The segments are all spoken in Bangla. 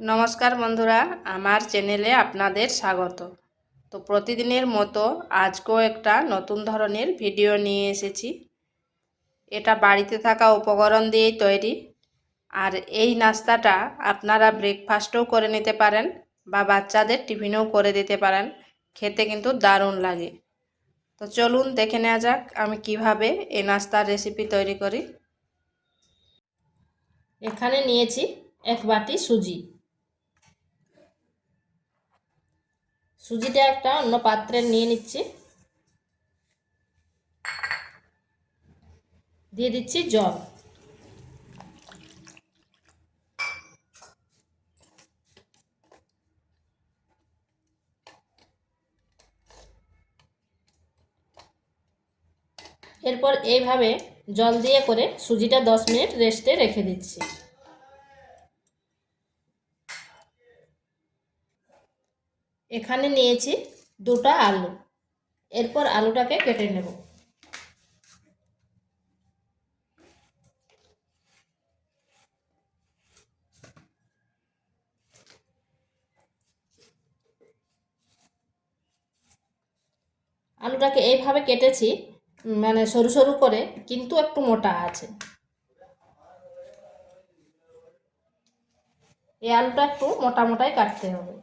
নমস্কার বন্ধুরা, আমার চ্যানেলে আপনাদের স্বাগত। তো প্রতিদিনের মতো আজকেও একটা নতুন ধরনের ভিডিও নিয়ে এসেছি। এটা বাড়িতে থাকা উপকরণ দিয়েই তৈরি। আর এই নাস্তাটা আপনারা ব্রেকফাস্টও করে নিতে পারেন বা বাচ্চাদের টিফিনেও করে দিতে পারেন। খেতে কিন্তু দারুণ লাগে। তো চলুন দেখে নেওয়া যাক আমি কীভাবে এই নাস্তার রেসিপি তৈরি করি। এখানে নিয়েছি এক বাটি সুজি। সুজিটা একটা অন্য পাত্রে নিয়ে নিচ্ছি। দিয়ে দিচ্ছি জল। এরপর এইভাবে জল দিয়ে করে সুজিটা দশ মিনিট রেস্টে রেখে দিচ্ছি। এখানে নিয়েছি দুটো আলু। এরপর আলুটাকে কেটে নেব। আলুটাকে এইভাবে কেটেছি মানে সরু সরু করে, কিন্তু একটু মোটা আছে। এই আলুটা একটু মোটা মোটাই কাটতে হবে।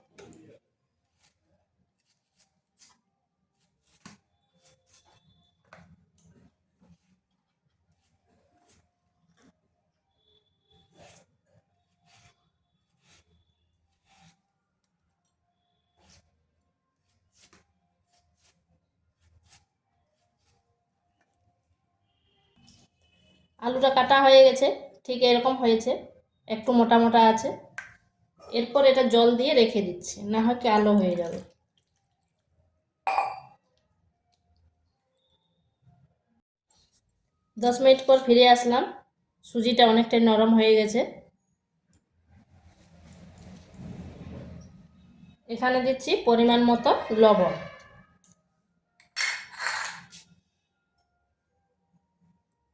আলুটা কাটা হয়ে গেছে, ঠিক এরকম হয়েছে, একটু মোটা মোটা আছে। এরপর এটা জল দিয়ে রেখে দিচ্ছি, না হয় কি আলো হয়ে যাবে। দশ মিনিট পর ফিরে আসলাম, সুজিটা অনেকটাই নরম হয়ে গেছে। এখানে দিচ্ছি পরিমাণ মতো লবণ।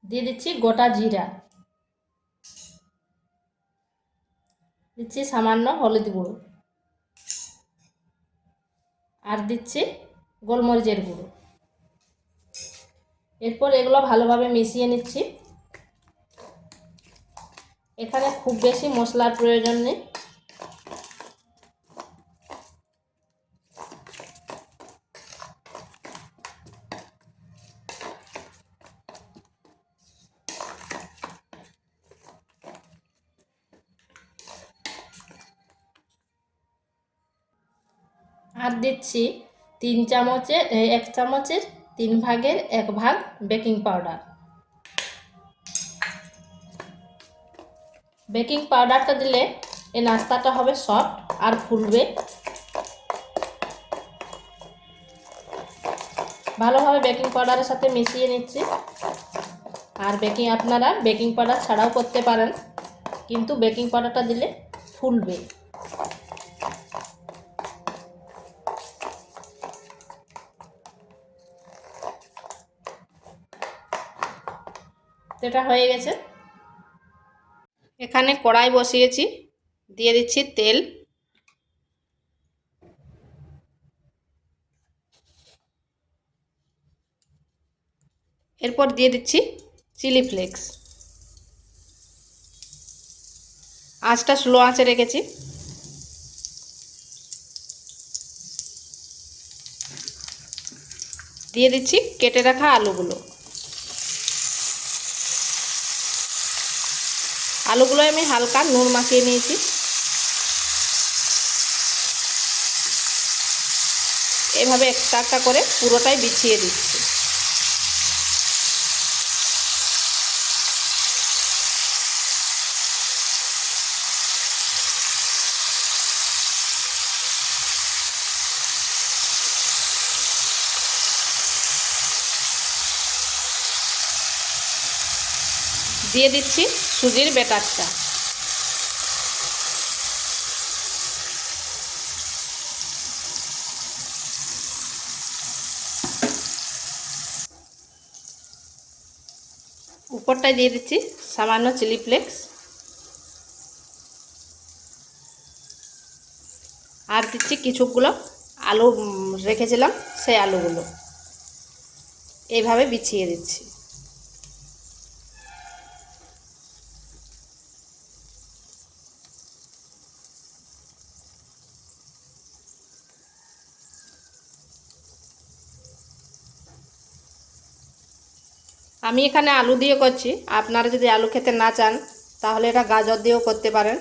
দিয়ে দিচ্ছি গোটা জিরা। দিচ্ছি সামান্য হলুদ গুঁড়ো। আর দিচ্ছি গোলমরিচের গুঁড়ো। এরপর এগুলো ভালোভাবে মিশিয়ে নিচ্ছি। এখানে খুব বেশি মশলার প্রয়োজন নেই। আর দিচ্ছি। তিন চামচের এক চামচের, তিন ভাগের এক ভাগ বেকিং পাউডার। বেকিং পাউডারটা দিলে এই নাস্তাটা হবে সফট আর ফুলবে। ভালোভাবে বেকিং পাউডারের সাথে মিশিয়ে নিচ্ছি। আর বেকিং, আপনারা বেকিং পাউডার ছাড়াও করতে পারেন। কিন্তু বেকিং পাউডারটা দিলে ফুলবে। এটা হয়ে গেছে। এখানে কড়াই বসিয়েছি, দিয়ে দিচ্ছি তেল। এরপর দিয়ে দিচ্ছি চিলি ফ্লেক্স। আঁচটা স্লো আঁচে রেখেছি। দিয়ে দিচ্ছি কেটে রাখা আলুগুলো। আলুগুলো আমি হালকা নুন মাখিয়ে নিয়েছি। এভাবে একটা একটা করে পুরোটাই বিছিয়ে দিচ্ছি। দিয়ে দিচ্ছি সুজির বেটারটা উপরটায় দিয়ে দিচ্ছি সামান্য চিলি ফ্লেক্স। আর দিচ্ছি কিছুগুলো আলু রেখেছিলাম সেই আলুগুলো। এইভাবে বিছিয়ে দিচ্ছি। আমি এখানে আলু দিয়ে করছি। আপনারা যদি আলু খেতে না চান, তাহলে এটা গাজর দিয়েও করতে পারেন।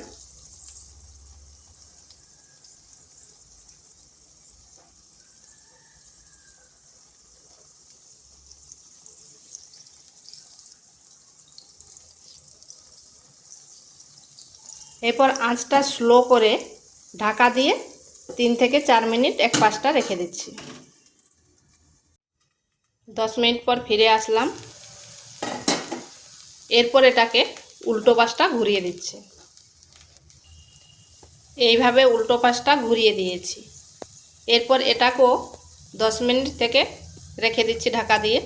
এরপর আঁচটা স্লো করে ঢাকা দিয়ে তিন থেকে চার মিনিট এক পাশটা রেখে দিচ্ছি। দশ মিনিট পর ফিরে আসলাম। এরপর এটাকে উল্টো পাশটা ঘুরিয়ে দিচ্ছে। এইভাবে উল্টো পাশটা ঘুরিয়ে দিয়েছি। এরপর এটাকেও দশ মিনিট থেকে রেখে দিচ্ছি ঢাকা দিয়ে।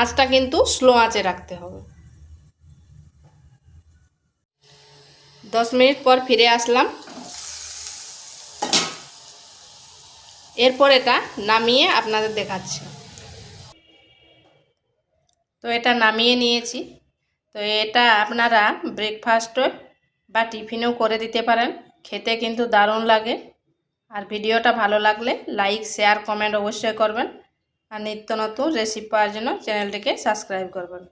আঁচটা কিন্তু স্লো আঁচে রাখতে হবে। দশ মিনিট পর ফিরে আসলাম। এরপর এটা নামিয়ে আপনাদের দেখাচ্ছি। তো এটা নামিয়ে নিয়েছি। তো এটা আপনারা ব্রেকফাস্টও বা টিফিনেও করে দিতে পারেন। খেতে কিন্তু দারুণ লাগে। আর ভিডিওটা ভালো লাগলে লাইক শেয়ার কমেন্ট অবশ্যই করবেন। আর নিত্য নতুন রেসিপি পাওয়ার জন্য চ্যানেলটিকে সাবস্ক্রাইব করবেন।